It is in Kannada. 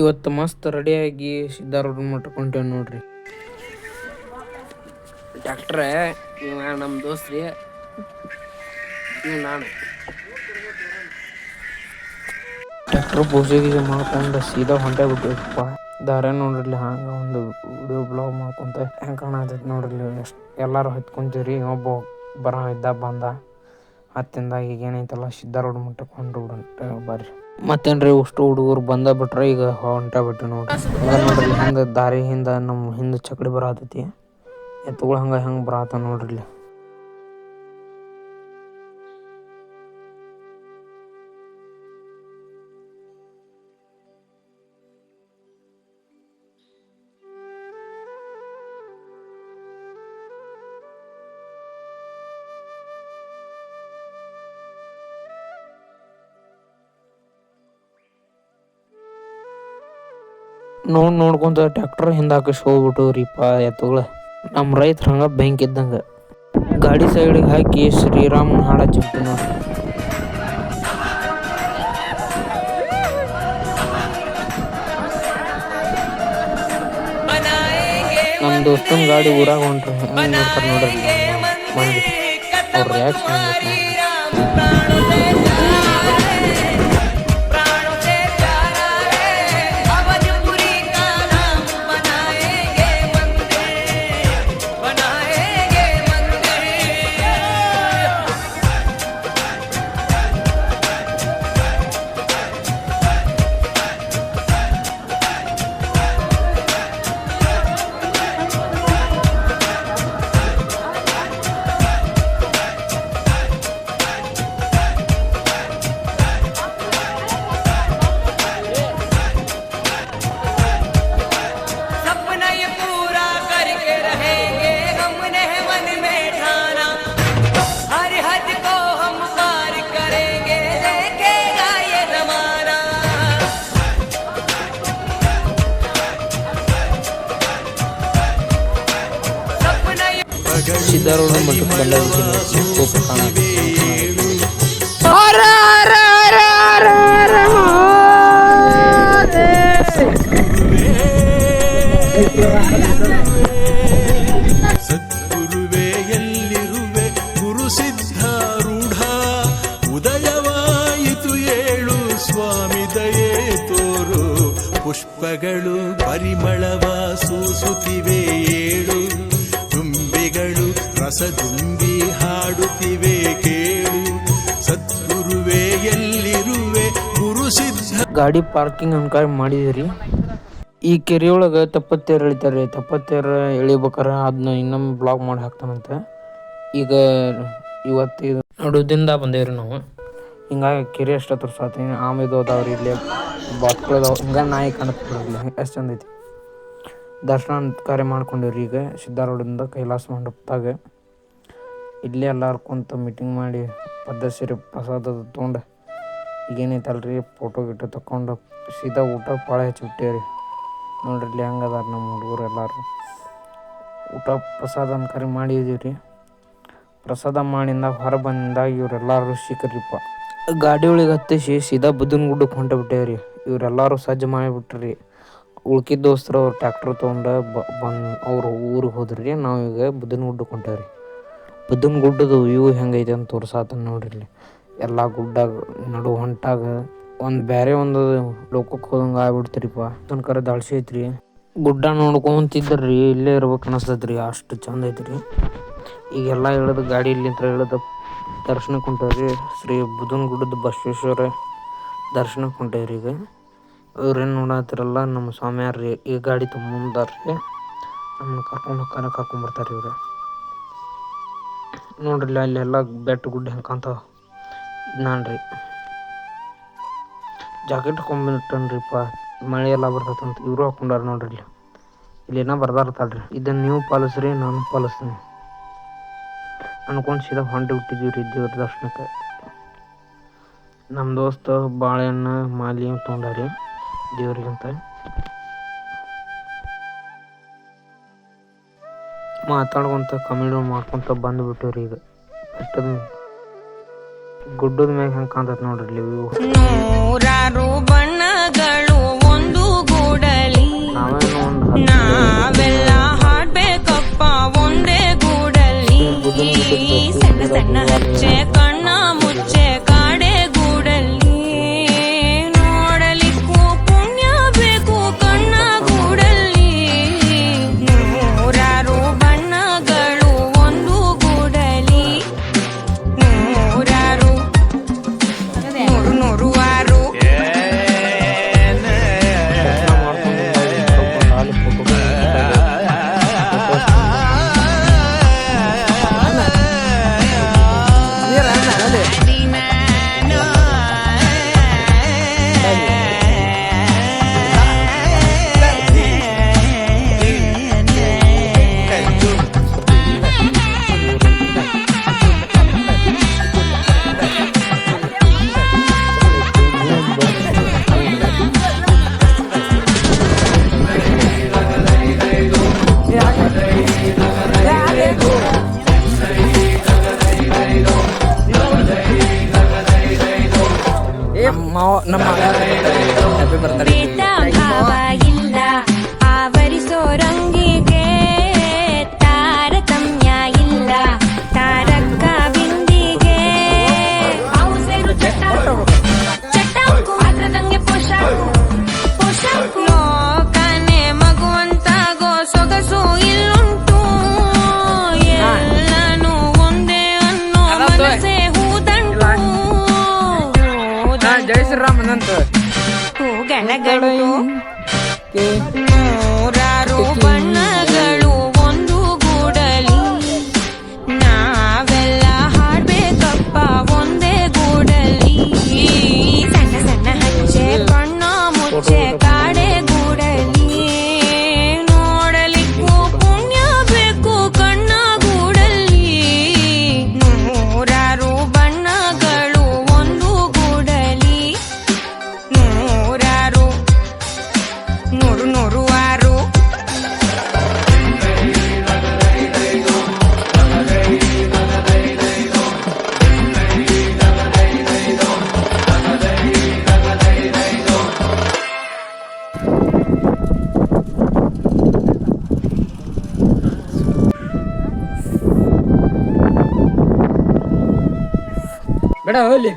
ಇವತ್ತು ಮಸ್ತ್ ರೆಡಿಯಾಗಿ ಸಿದ್ಧಾರೂಢ ಮಾಡ್ಕೊಂತೇವೆ ನೋಡ್ರಿ. ಡಾಕ್ಟ್ರೇ ಇವ ನಮ್ಮ ದೋಸ್ತ್ರಿ? ಇವ್ ನಾನು. ಡಾಕ್ಟ್ರ್ ಪೂಜೆ ಗೀಜೆ ಮಾಡ್ಕೊಂಡು ಸೀದಾ ಹೊಂಟೆ ಬಿಟ್ಟಿವಪ್ಪ ದಾರ ನೋಡ್ರಿ, ಹಂಗೆ ಒಂದು ವಿಡಿಯೋ ಬ್ಲಾಗ್ ಮಾಡ್ಕೊಂತ ಹೆಂಗ್ ಕಾಣತೈತಿ ನೋಡ್ರಿ ಎಲ್ಲರೂ ಹತ್ಕೊಂತೀವ್ರಿ, ಒಬ್ಬ ಬರ ಇದ್ದ ಬಂದ, ಹತ್ತಿಂದ ಈಗ ಏನೈತಲ್ಲ ಮಠಕ್ಕೆ ಹೊಂಟು ಬಿಡಂಟ ಬರ್ರಿ ಮತ್ತೇನ್ರಿ ಅಷ್ಟು ಹುಡುಗರು ಬಂದ ಬಿಟ್ರೆ ಈಗ ಹೊಂಟ ಬಿಟ್ಟು ನೋಡ್ರಿ. ನೋಡ್ರಿ ಹಿಂದ ದಾರಿ ಹಿಂದ ನಮ್ಮ ಹಿಂದೆ ಚಕ್ಡಿ ಬರತೈತಿ. ಎತ್ತುಗಳು ಹಂಗೆ ಹೆಂಗೆ ಬರತ್ತ ನೋಡ್ರಿ ಇಲ್ಲಿ. ನೋಡ್ ನೋಡ್ಕೊಂತ ಟ್ರ್ಯಾಕ್ಟರ್ ಹೋಗ್ಬಿಟ್ಟು ರೀಪ ಎತ್ತುಗಳ. ನಮ್ಮ ರೈತರ ಹಂಗ ಬೆಂಕಿ ಇದ್ದಂಗ. ಗಾಡಿ ಸೈಡಿಗೆ ಹಾಕಿ ಶ್ರೀರಾಮನ ಹಾಡ ನೋಡ್ರಿ ನಮ್ಮ ದೋಸ್ತನ ಗಾಡಿ ಊರಾಗ ಹೊಂಟ್ರಿ. ಹೆಂಗ್ ನೋಡ್ತಾರೆ ನೋಡ್ರಿ ಮಂದಿ. ಅವ್ರ ಸಿದ್ಧಾರೂಢ ಮಠಕ್ಕೆ ಬಂದ ಕೋಪ ಕಾಣ ಸದ್ಗುರುವೇ ಎಲ್ಲಿರುವೆ ಗುರು ಸಿದ್ಧಾರೂಢ, ಉದಯವಾಯಿತು ಏಳು ಸ್ವಾಮಿ ದಯೆ ತೋರು. ಪುಷ್ಪಗಳು ಪರಿಮಳವ ಸೂಸುತ್ತಿವೆ ಏಳು. ರಸದುಂಬಿ ಹಾಡುತ್ತಿವೆ ಕೇಳು. ಸದ್ಗುರುವೆ ಎಲ್ಲಿರುವೆ? ಗುರು ಸಿದ್ಧ ಗಾಡಿ ಪಾರ್ಕಿಂಗ್ ಅನ್ಕಾರ ಮಾಡಿದಿರಿ. ಈ ಕೆರೆಯೊಳಗೆ ತಪ್ಪತ್ತೇರು ಎಳಿತಾರೆ. ತಪ್ಪತ್ತೇರು ಎಳಿಬೇಕಾರ ಅದನ್ನ ಇನ್ನೊಮ್ಮೆ ಬ್ಲಾಗ್ ಮಾಡಿ ಹಾಕ್ತಾನಂತೆ. ಈಗ ಇವತ್ತು ಇದು ನಡುದಿಂದ ಬಂದೇವ್ರಿ ನಾವು. ಹಿಂಗಾಗಿ ಕೆರೆ ಹತ್ರ ಸಾತಿ ಆಮೇಲೆ ಅದಾವ್ರಿ ಇಲ್ಲಿ ಬಾತ್ಗಳದಾವ ಹಿಂಗೆ ನಾಯಿ ಕಾಣಿಸ್ಬಿಡೋದಿಲ್ಲ ಎಷ್ಟು ಚಂದ ಐತಿ. ದರ್ಶನ ಕಾರ್ಯ ಮಾಡ್ಕೊಂಡಿವ್ರಿ ಈಗ. ಸಿದ್ಧಾರೂಢದಿಂದ ಕೈಲಾಸ ಮಂಟಪದಾಗ. ಇಲ್ಲೇ ಎಲ್ಲಾರು ಕುಂತು ಮೀಟಿಂಗ್ ಮಾಡಿ ಪದ್ಧತಿ ಪ್ರಸಾದ ತೊಗೊಂಡು ಈಗೇನೈತಲ್ರಿ ಫೋಟೋ ಗಿಟೋ ತಕೊಂಡು ಸೀದಾ ಊಟ ಭಾಳ ಹೆಚ್ಚು ಹಚ್ಚಿಬಿಟ್ಟೇವ್ರಿ ನೋಡ್ರಿ ಇಲ್ಲಿ ಹೆಂಗೆ ನಮ್ಮ ಹುಡುಗರು ಎಲ್ಲರೂ. ಊಟ ಪ್ರಸಾದ ಅನ್ಕರಿ ಮಾಡಿದೀವಿ ರೀ ಪ್ರಸಾದ ಮಾಡಿಂದ ಹೊರ ಬಂದಾಗ ಇವರೆಲ್ಲರೂ ಸಿಕ್ಕರಿಪ್ಪ ಗಾಡಿ ಒಳಗೆ ಹತ್ತಿಸಿ ಸೀದಾ ಬುದ್ಧನ ಗುಡ್ಡಕ್ಕೆ ಹೊಂಟಬಿಟ್ಟೇವೆ ಬಿಟ್ಟೇವ್ರಿ. ಇವರೆಲ್ಲರೂ ಸಜ್ಜು ಮಾಡಿಬಿಟ್ರಿ ಉಳ್ಕಿದ ದೋಸ್ತರು ಅವ್ರು ಟ್ಯಾಕ್ಟ್ರ್ ತೊಗೊಂಡು ಬಂದು ಅವ್ರು ಊರಿಗೆ ಹೋದ್ರಿ. ನಾವು ಈಗ ಬುದ್ಧನ ಗುಡ್ಡಕ್ಕೆ ಹೊಂಟೇವ್ರಿ. ಬುದ್ಧನ ಗುಡ್ಡದ ವ್ಯೂ ಹೆಂಗೈತೆ ಅಂತ ತೋರ್ಸಾತ ನೋಡ್ರಿ ಇಲ್ಲಿ. ಎಲ್ಲ ಗುಡ್ಡಾಗ, ನಡು ಹೊಂಟಾಗ ಒಂದು ಬೇರೆ ಒಂದು ಲೋಕಕ್ಕೆ ಹೋದಂಗೆ ಆಗ್ಬಿಡ್ತೀರಿಪ್ಪ. ತನಕರ ದಾಳ್ಸಿ ಐತ್ರಿ. ಗುಡ್ಡ ನೋಡ್ಕೊಂತಿದ್ರಿ ಇಲ್ಲೇ ಇರ್ಬೇಕು ಅನಸ್ತೈತ್ರಿ, ಅಷ್ಟು ಚಂದ ಐತ್ರಿ. ಈಗೆಲ್ಲ ಇಳಿದು ಗಾಡಿ ಇಲ್ಲಿಂತ್ರ ಹೇಳದ ದರ್ಶನಕ್ಕೆ ಹೊಂಟೇವ್ರಿ. ಶ್ರೀ ಬುಧನ ಗುಡ್ಡದ ಬಸವೇಶ್ವರ ದರ್ಶನಕ್ಕೆ ಹೊಂಟೇವ್ರಿ ಈಗ. ಇವ್ರೇನು ನೋಡತ್ತಿರಲ್ಲ ನಮ್ಮ ಸ್ವಾಮಿಯಾರ್ರಿ, ಈ ಗಾಡಿ ತುಂಬ ಮುಂದಾರ್ರಿ ನಮ್ಮನ್ನ ಕರ್ಕೊಂಡು ಹೋಗ್ತಾರೆ ಕರ್ಕೊಂಬರ್ತಾರೆ ಇವ್ರು. ನೋಡ್ರಿ ಅಲ್ಲೆಲ್ಲ ಬೆಟ್ಟ ಗುಡ್ಡ ಹೆಂಗೆ ಕಾಣ್ತಾವ. ನಾನ್ರಿ ಜಾಕೆಟ್ ಹಾಕೊಂಡ್ಬಿಟ್ಟನ್ರಿಪ್ಪ ಮಳೆ ಎಲ್ಲ ಬರ್ತೈತಂತ. ಇವರು ಹಾಕೊಂಡಾರ ನೋಡ್ರಿ ಇಲ್ಲಿ ಇಲ್ಲಿ ಏನೋ ಬರ್ದಾರ್ತಾಳ್ರಿ ಇದನ್ನ ನೀವು ಪಾಲಿಸ್ರಿ, ನಾನು ಪಾಲಿಸ್ತೀನಿ. ಅನ್ಕೊಂಡು ಸೀದಾ ಹೊಂಟಿ ಬಿಟ್ಟಿದ್ದೀವಿ ರೀ ದೇವ್ರ ದರ್ಶನಕ್ಕೆ. ನಮ್ಮ ದೋಸ್ತ ಬಾಳೆಹಣ್ಣು, ಮಾಲಿ ತೊಗೊಂಡಾರಿ ದೇವ್ರಿಗಂತ. ಮಾತಾಡ್ಕೊತ ಮಾಡ್ಕೊಂತ ಮಾಡ್ಕೊತ ಬಂದ್ಬಿಟ್ಟಿವ್ರಿ ಈಗ. ಬೆಟ್ಟದ ಗುಡ್ಡದ ಮೇಲೆ ಹೆಂಗ್ ಕಾಣ್ತದ ನೋಡ್ರಿ ವ್ಯೂ ನೂರಾರು ಬಣ್ಣಗಳು ಒಂದು ಗೂಡಲಿ ನಾವೆಲ್ಲ ಹಾಡ್ಬೇಕಪ್ಪ ಒಂದೇ ಗೂಡಲಿ ಸಣ್ಣ ಸಣ್ಣ ಹಚ್ಚೆ ಕಣ್ಣು ಜೈ ಶ್ರೀರಾಮ್ ಬೇಡ ಹೋಗ್ಲಿ